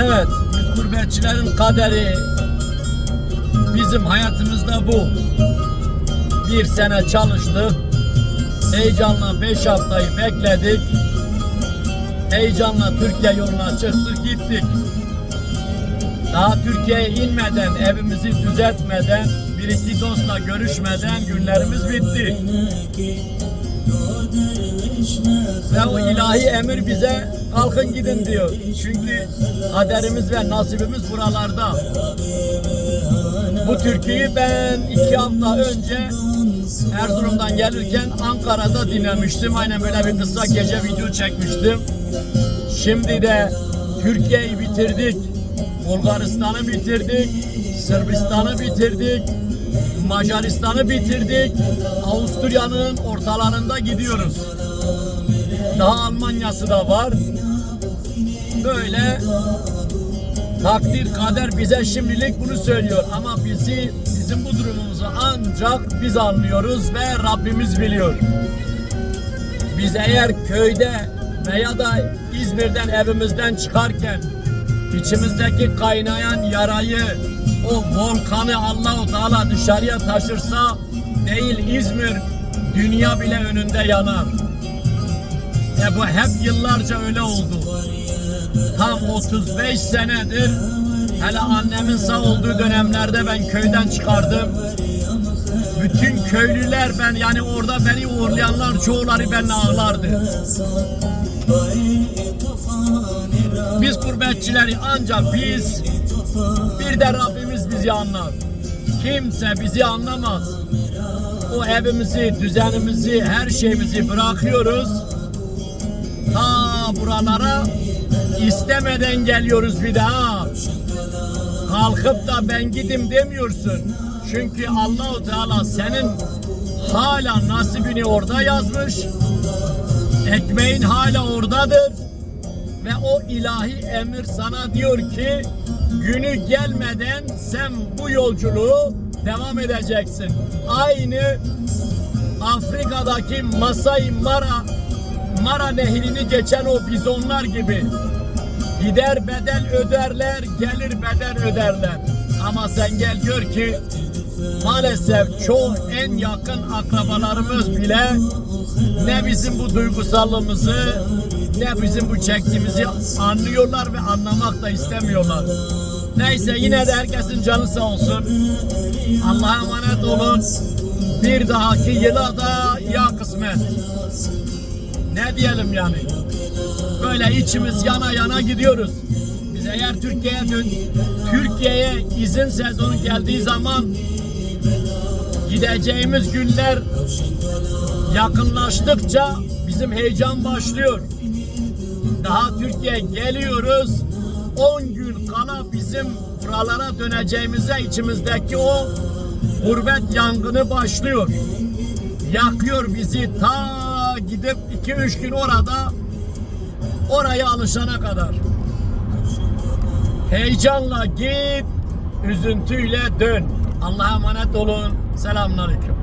Evet, biz gurbetçilerin kaderi bizim hayatımızda bu. Bir sene çalıştık. Heyecanla beş haftayı bekledik. Heyecanla Türkiye yoluna çıktık gittik. Daha Türkiye'ye inmeden, evimizi düzeltmeden, bir iki dostla görüşmeden günlerimiz bitti. Ve o ilahi emir bize kalkın gidin diyor. Çünkü kaderimiz ve nasibimiz buralarda. Bu türküyü ben iki hafta önce Erzurum'dan gelirken Ankara'da dinlemiştim. Aynen böyle bir kısa gece video çekmiştim. Şimdi de Türkiye'yi bitirdik. Bulgaristan'ı bitirdik. Sırbistan'ı bitirdik. Macaristan'ı bitirdik. Avusturya'nın ortalarında gidiyoruz. Daha Almanya'sı da var. Böyle takdir kader bize şimdilik bunu söylüyor ama bizi bizim bu durumumuzu ancak biz anlıyoruz ve Rabbimiz biliyor. Biz eğer köyde veya da İzmir'den evimizden çıkarken içimizdeki kaynayan yarayı o volkanı Allah-u Teala dışarıya taşırsa değil İzmir dünya bile önünde yanar. E bu hep yıllarca öyle oldu. Tam 35 senedir hele annemin sağ olduğu dönemlerde ben köyden çıkardım. Bütün köylüler ben yani orada beni uğurlayanlar çoğuları benimle ağlardı. Biz gurbetçileri ancak biz bir de Rabbimiz bizi anlar. Kimse bizi anlamaz. O evimizi, düzenimizi, her şeyimizi bırakıyoruz. Ta buralara istemeden geliyoruz bir daha. Kalkıp da ben gidim demiyorsun. Çünkü Allahu Teala senin hala nasibini orada yazmış. Ekmeğin hala oradadır. Ve o ilahi emir sana diyor ki günü gelmeden sen bu yolculuğu devam edeceksin. Aynı Afrika'daki Masai Mara Mara nehrini geçen o bizonlar gibi gider bedel öderler, gelir bedel öderler. Ama sen gel gör ki maalesef çoğu en yakın akrabalarımız bile ne bizim bu duygusallığımızı ne bizim bu çektiğimizi anlıyorlar ve anlamak da istemiyorlar. Neyse yine de herkesin canı sağ olsun. Allah'a emanet olun. Bir dahaki yıla da ya kısmet. Ne diyelim yani? Böyle içimiz yana yana gidiyoruz. Biz eğer Türkiye'ye dön Türkiye'ye izin sezonu geldiği zaman gideceğimiz günler yakınlaştıkça bizim heyecan başlıyor. Daha Türkiye'ye geliyoruz. 10 gün kala bizim buralara döneceğimize içimizdeki o gurbet yangını başlıyor. Yakıyor bizi ta gidip 2-3 gün orada oraya alışana kadar. Heyecanla git, üzüntüyle dön. Allah'a emanet olun. Selamünaleyküm.